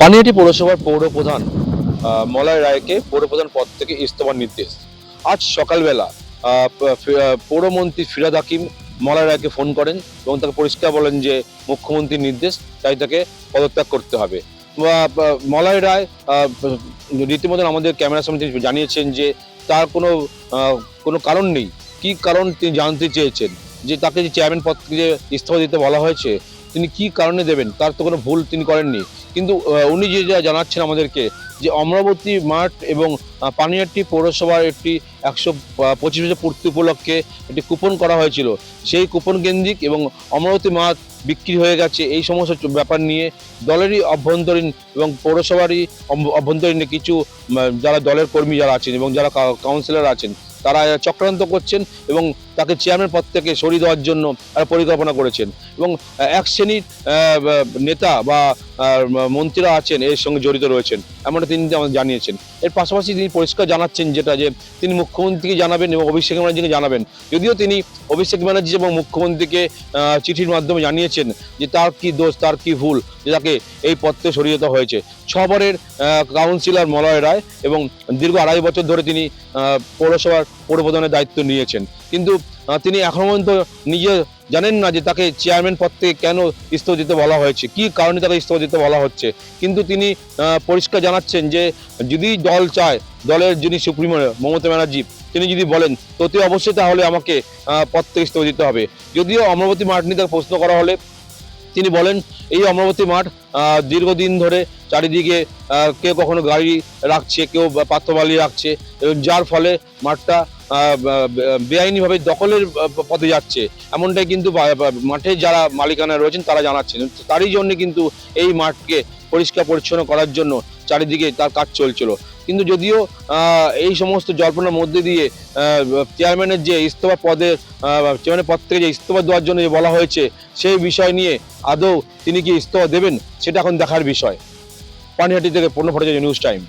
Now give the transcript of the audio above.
পানিহাটি পৌরসভার পৌর প্রধান মলয় রায়কে পৌর প্রধান পদ থেকে ইস্তফার নির্দেশ। আজ সকালবেলা পৌরমন্ত্রী ফিরাদ হাকিম মলয় রায়কে ফোন করেন এবং তাকে পরিষ্কার বলেন যে মুখ্যমন্ত্রীর নির্দেশ, তাই তাকে পদত্যাগ করতে হবে। মলয় রায় রীতিমতন আমাদের ক্যামেরার সামনে তিনি জানিয়েছেন যে তার কোনো কোনো কারণ নেই। কি কারণ তিনি জানতে চেয়েছেন? যে তাকে যে চেয়ারম্যান পদ থেকে ইস্তফা দিতে বলা হয়েছে, তিনি কি কারণে দেবেন? তার তো কোনো ভুল তিনি করেননি। কিন্তু উনি যে যা জানাচ্ছেন আমাদেরকে যে অমরাবতী মাঠ এবং আহ, পানিহাটি পৌরসভার একটি একশো পঁচিশ বছর পূর্তি উপলক্ষে একটি কুপন করা হয়েছিল। সেই কুপন কেন্দ্রিক এবং অমরাবতী মাঠ বিক্রি হয়ে গেছে এই সমস্ত ব্যাপার নিয়ে দলেরই অভ্যন্তরীণ এবং পৌরসভারই অভ- অভ্যন্তরীণ কিছু যারা দলের কর্মী যারা আছেন এবং যারা কাউন্সিলর আছেন তারা চক্রান্ত করছেন এবং তাকে চেয়ারম্যান পদ থেকে সরিয়ে দেওয়ার জন্য পরিকল্পনা করেছেন। এবং এক শ্রেণির নেতা বা মন্ত্রীরা আছেন, এর সঙ্গে জড়িত রয়েছেন, এমনটা তিনি আমাদের জানিয়েছেন। এর পাশাপাশি তিনি পরিষ্কার জানাচ্ছেন যেটা যে, তিনি মুখ্যমন্ত্রীকে জানাবেন এবং অভিষেক ব্যানার্জিকে জানাবেন। যদিও তিনি অভিষেক ব্যানার্জি এবং মুখ্যমন্ত্রীকে চিঠির মাধ্যমে জানিয়েছেন যে, তার কি দোষ, তার কি ভুল, যে তাকে এই থেকে সরিয়ে যেতে হয়েছে। ছবারের কাউন্সিলর মলয় রায় এবং দীর্ঘ আড়াই বছর ধরে তিনি পৌরসভার পৌরপ্রধানের দায়িত্ব নিয়েছেন। কিন্তু তিনি এখনও পর্যন্ত নিজে জানেন না যে তাকে চেয়ারম্যান পদ থেকে কেন ইস্তফা দিতে বলা হয়েছে, কি কারণে তাকে ইস্তফা দিতে বলা হচ্ছে। কিন্তু তিনি পরিষ্কার জানাচ্ছেন যে, যদি দল চায়, দলের যিনি সুপ্রিমো, মমতা ব্যানার্জি, তিনি যদি বলেন ততে অবশ্যই তাহলে আমাকে পদ থেকে ইস্তফা দিতে হবে। যদিও অমরাবতী মাঠ নিয়ে তাকে প্রশ্ন করা হলে, তিনি বলেন, এই অমরাবতী মাঠ দীর্ঘদিন ধরে চারিদিকে কেউ কখনো গাড়ি রাখছে, কেউ পাত্রবালি রাখছে, এবং যার ফলে মাঠটা বেআইনিভাবে দখলের পথে যাচ্ছে। এমনটাই কিন্তু মাঠে যারা মালিকানা রয়েছেন তারা জানাচ্ছেন। তারই জন্য কিন্তু এই মাঠকে পরিষ্কার পরিচ্ছন্ন করার জন্য চারিদিকে তার কাজ চলছিল। কিন্তু যদিও এই সমস্ত জল্পনার মধ্যে দিয়ে চেয়ারম্যানের যে ইস্তফা পদের চেয়ারম্যানের পদ থেকে যে ইস্তফা দেওয়ার জন্য যে বলা হয়েছে, সেই বিষয় নিয়ে আদৌ তিনি কি ইস্তফা দেবেন, সেটা এখন দেখার বিষয়। পানিহাটি থেকে পূর্ণ ভট্টাচার্য নিউজ টাইম।